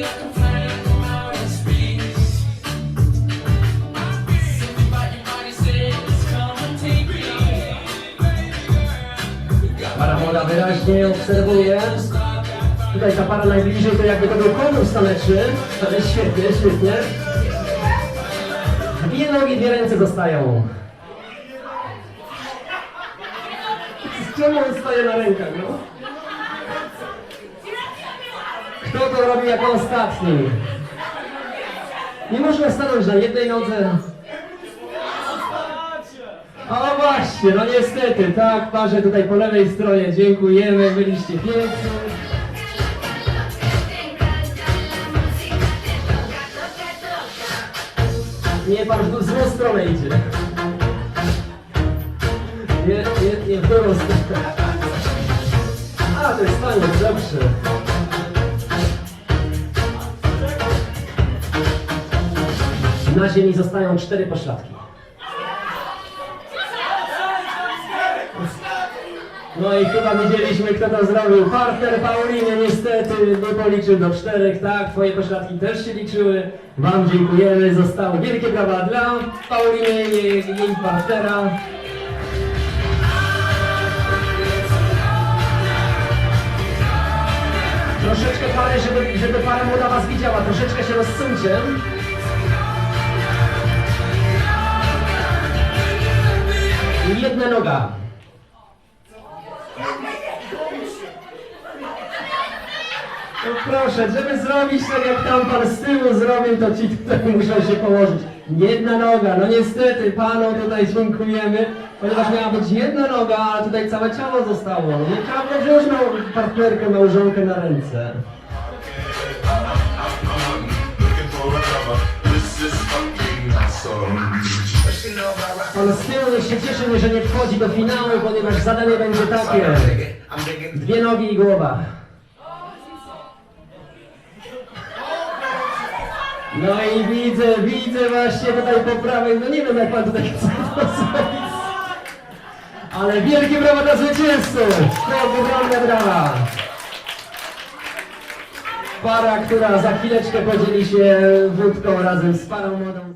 like I'm flying from outer space. Something about your body says, come and take me. Para młoda wyraźnie obserwuje. Tutaj ta para najbliżej to jakby to był konkurs taneczny. Ale świetnie, świetnie. Dwie nogi, dwie ręce zostają. Czemu on staje na rękach, no? Kto to robi jako ostatni? Nie można stanąć na jednej nodze. O właśnie, no niestety, tak, parze tutaj po lewej stronie, dziękujemy, byliście piękni. Nie, pan w złą stronę idzie. Nie, nie, nie w drugą stronę. A, to jest fajnie, dobrze. Na ziemi zostają cztery poszlatki. No i chyba widzieliśmy, kto to zrobił. Partner Paulinie niestety nie policzył do czterech, tak? Twoje poszlatki też się liczyły. Wam dziękujemy. Zostało wielkie brawa dla Pauliny i jej, jej partnera. Troszeczkę pary, żeby, żeby para młoda was widziała. Troszeczkę się rozsuńcie. Jedna noga. No proszę, żeby zrobić tak jak tam pan z tyłu zrobił, to ci tutaj muszą się położyć. Jedna noga, no niestety panom tutaj dziękujemy, ponieważ miała być jedna noga, a tutaj całe ciało zostało. Nie trzeba wziąć mał- partnerkę, małżonkę na ręce. This is fucking awesome. Pan z tyłu się cieszy, że nie wchodzi do finału, ponieważ zadanie będzie takie. Dwie nogi i głowa. No i widzę, widzę właśnie tutaj po prawej, no nie wiem jak pan tutaj chce to zrobić. Ale wielkie brawa dla zwycięzców! Ogromne brawa! Para, która za chwileczkę podzieli się wódką razem z parą młodą.